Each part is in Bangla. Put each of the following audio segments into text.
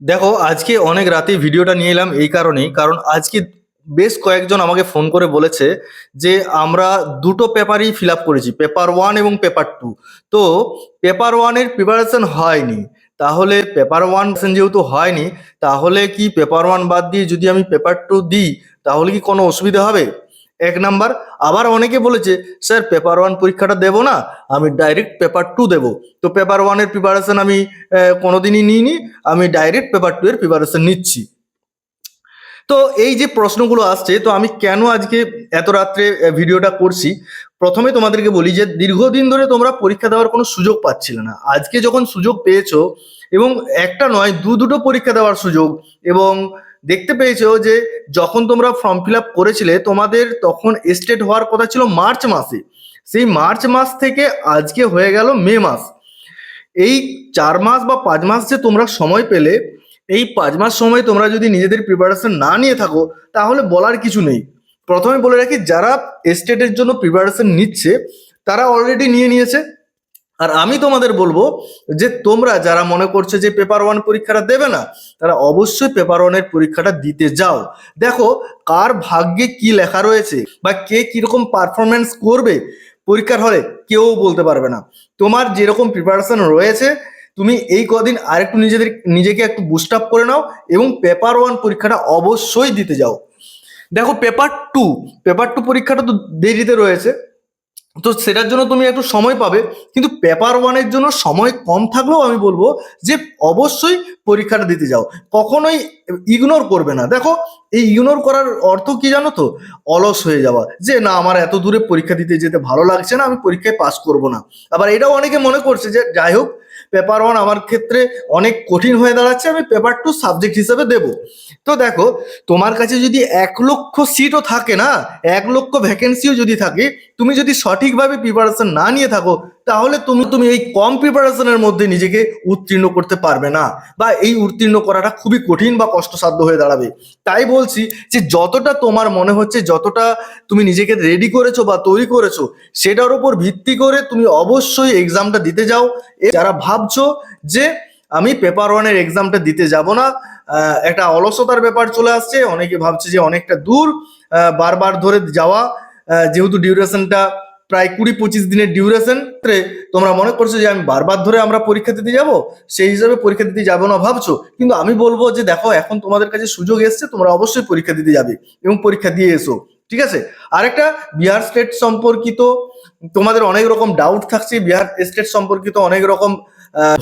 দেখো, আজকে অনেক রাতে ভিডিওটা নিয়ে এলাম এই কারণেই, কারণ আজকে বেশ কয়েকজন আমাকে ফোন করে বলেছে যে আমরা দুটো পেপারই ফিল করেছি পেপার ওয়ান এবং পেপার টু তো পেপার ওয়ানের প্রিপারেশন হয়নি, তাহলে পেপার ওয়ান যেহেতু হয়নি, তাহলে কি পেপার ওয়ান বাদ দিয়ে যদি আমি পেপার টু দিই, তাহলে কি কোনো অসুবিধা হবে? এক নাম্বার, আবার অনেকে বলেছে, স্যার পেপার ওয়ান পরীক্ষাটা দেবো না, আমি ডাইরেক্ট পেপার টু দেবো। তো পেপার ওয়ানের প্রিপারেশন আমি কোনোদিনই নিইনি, আমি ডাইরেক্ট পেপার টু এর প্রিপারেশন নিচ্ছি। তো এই যে প্রশ্নগুলো আসছে, তো আমি কেন আজকে এত রাত্রে ভিডিওটা করছি? প্রথমে তোমাদেরকে বলি যে, দীর্ঘদিন ধরে তোমরা পরীক্ষা দেওয়ার কোনো সুযোগ পাচ্ছিলে না। আজকে যখন সুযোগ পেয়েছ, এবং একটা নয় দু দুটো পরীক্ষা দেওয়ার সুযোগ, এবং দেখতে পেয়েছ যে যখন তোমরা ফর্ম ফিল আপ করেছিলে, তোমাদের তখন এস্টেট হওয়ার কথা ছিল মার্চ মাসে। সেই মার্চ মাস থেকে আজকে হয়ে গেল মে মাস। এই চার মাস বা পাঁচ মাস যে তোমরা সময় পেলে, এই পাঁচ মাস সময় তোমরা যদি নিজেদের প্রিপারেশন না নিয়ে থাকো, তাহলে বলার কিছু নেই। প্রথমে বলে রাখি, যারা এস্টেটের জন্য প্রিপারেশন নিচ্ছে, তারা অলরেডি নিয়ে নিয়েছে। আর আমি তোমাদের বলব যে তোমরা যারা মনে করছ যে পেপার ওয়ান পরীক্ষাটা দেবে না, তারা অবশ্যই পেপার ওয়ানের পরীক্ষাটা দিতে যাও। দেখো, কার ভাগ্যে কি লেখা রয়েছে বা কে কীরকম পারফরমেন্স করবে পরীক্ষার হলে কেউ বলতে পারবে না। তোমার যেরকম প্রিপারেশন রয়েছে, তুমি এই কদিন আরেকটু নিজেদের, নিজেকে একটু বুস্ট আপ করে নাও এবং পেপার ওয়ান পরীক্ষাটা অবশ্যই দিতে যাও। দেখো পেপার টু পেপার টু পরীক্ষাটা তো দেরিতে রয়েছে। তো সেটার জন্য তুমি একটু সময় পাবে, কিন্তু পেপার ওয়ানের জন্য সময় কম থাকলেও আমি বলব যে অবশ্যই পরীক্ষাটা দিতে যাও। কখনোই ইগনোর করবে না। দেখো, এই ইগনোর করার অর্থ কি জানো তো? অলস হয়ে যাওয়া। যে না, আমার এত দূরে পরীক্ষা দিতে যেতে ভালো লাগছে না, আমি পরীক্ষায় পাস করব না। আবার এটাও অনেকে মনে করছে যে যাই হোক পেপার ওয়ান আমার ক্ষেত্রে অনেক কঠিন হয়ে দাঁড়াচ্ছে, আমি পেপার টু সাবজেক্ট হিসেবে দেব। তো দেখো, তোমার কাছে যদি এক লক্ষ সিটও থাকে না, এক লক্ষ ভ্যাকেন্সিও যদি থাকে, তুমি যদি সঠিকভাবে প্রিপারেশন না নিয়ে থাকো তাহলে তুমি তুমি এই কম প্রিপারেশনের মধ্যে নিজেকে উত্তীর্ণ করতে পারবে না। বা এই উত্তীর্ণ করাটা খুবই কঠিন বা কষ্টসাধ্য হয়ে দাঁড়াবে। তাই বলছি যে যতটা তোমার মনে হচ্ছে, যতটা তুমি নিজেকে রেডি করেছ বা তৈরি করেছ, সেটার উপর ভিত্তি করে তুমি অবশ্যই এক্সামটা দিতে যাও। যারা ভাবছ যে আমি পেপার ওয়ানের এক্সামটা দিতে যাব না একটা অলসতার ব্যাপার চলে আসছে, অনেকে ভাবছে যে অনেকটা দূর বারবার ধরে যাওয়া যেহেতু ডিউরেশনটা প্রায় কুড়ি পঁচিশ দিনের ডিউরেশন তোমরা মনে করছ যে আমি বারবার ধরে আমরা পরীক্ষা দিতে যাব? সেই হিসাবে পরীক্ষা দিতে যাব না ভাবছ? কিন্তু আমি বলব যে দেখো, এখন তোমাদের কাছে সুযোগ এসছে, তোমরা অবশ্যই পরীক্ষা দিতে যাবে এবং পরীক্ষা দিয়ে এসো। ঠিক আছে? আরেকটা, বিহার স্টেট সম্পর্কিত তোমাদের অনেক রকম ডাউট থাকছে, বিহার স্টেট সম্পর্কিত অনেক রকম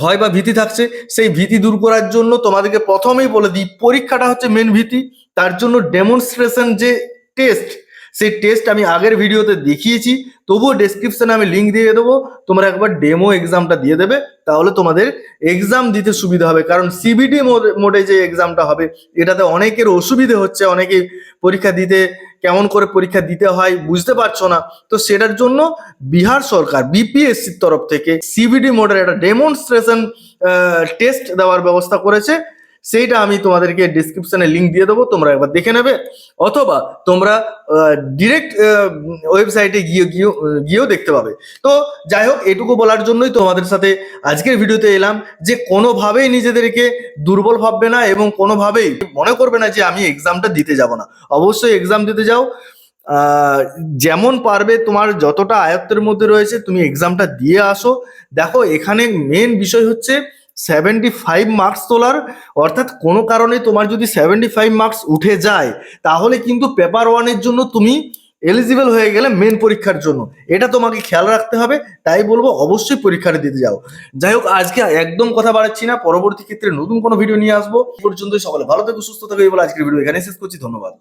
ভয় বা ভীতি থাকছে। সেই ভীতি দূর করার জন্য তোমাদেরকে প্রথমেই বলে দিই, পরীক্ষাটা হচ্ছে মেন ভীতি। তার জন্য ডেমনস্ট্রেশন যে টেস্ট সেই টেস্ট আমি আগের ভিডিওতে দেখিয়েছি, তবুও ডেসক্রিপশনে আমি লিঙ্ক দিয়ে দেবো। তোমরা একবার ডেমো এক্সামটা দিয়ে দেবে, তাহলে তোমাদের এক্সাম দিতে সুবিধা হবে। কারণ সিবিটি মোডে যে এক্সামটা হবে, এটাতে অনেকের অসুবিধে হচ্ছে অনেকে পরীক্ষা দিতে, কেমন করে পরীক্ষা দিতে হয় বুঝতে পারছ না। তো সেটার জন্য বিহার সরকার বিপিএসসির তরফ থেকে সিবিডি মোডের একটা ডেমনস্ট্রেশন টেস্ট দেওয়ার ব্যবস্থা করেছে। সেইটা আমি তোমাদেরকে ডিসক্রিপশনে লিংক দিয়ে দেবো, তোমরা একবার দেখে নেবে। অথবা তোমরা ডিরেক্ট ওয়েবসাইটে গিয়ে, গিয়েও গিয়েও দেখতে পাবে। তো যাই হোক, এটুকু বলার জন্যই তোমাদের সাথে আজকের ভিডিওতে এলাম যে কোনোভাবেই নিজেদেরকে দুর্বল ভাববে না এবং কোনোভাবেই মনে করবে না যে আমি এক্সামটা দিতে যাব না। অবশ্যই এক্সাম দিতে যাও। যেমন পারবে তোমার যতটা আয়ত্তের মধ্যে রয়েছে, তুমি এক্সামটা দিয়ে আসো। দেখো, এখানে মেন বিষয় হচ্ছে সেভেন্টি ফাইভ মার্কস তোলার, অর্থাৎ কোনো কারণে তোমার যদি সেভেন্টি ফাইভ মার্কস উঠে যায়, তাহলে কিন্তু পেপার ওয়ানের জন্য তুমি এলিজিবল হয়ে গেলে মেন পরীক্ষার জন্য। এটা তোমাকে খেয়াল রাখতে হবে, তাই বলব অবশ্যই পরীক্ষাটা দিতে যাও। যাই হোক, আজকে একদম কথা বাড়াচ্ছি না, পরবর্তী ক্ষেত্রে নতুন কোনো ভিডিও নিয়ে আসব। পর্যন্ত সকলে ভালো থেকো, সুস্থ থাকো, এই বলে আজকের ভিডিও এখানে শেষ করছি, ধন্যবাদ।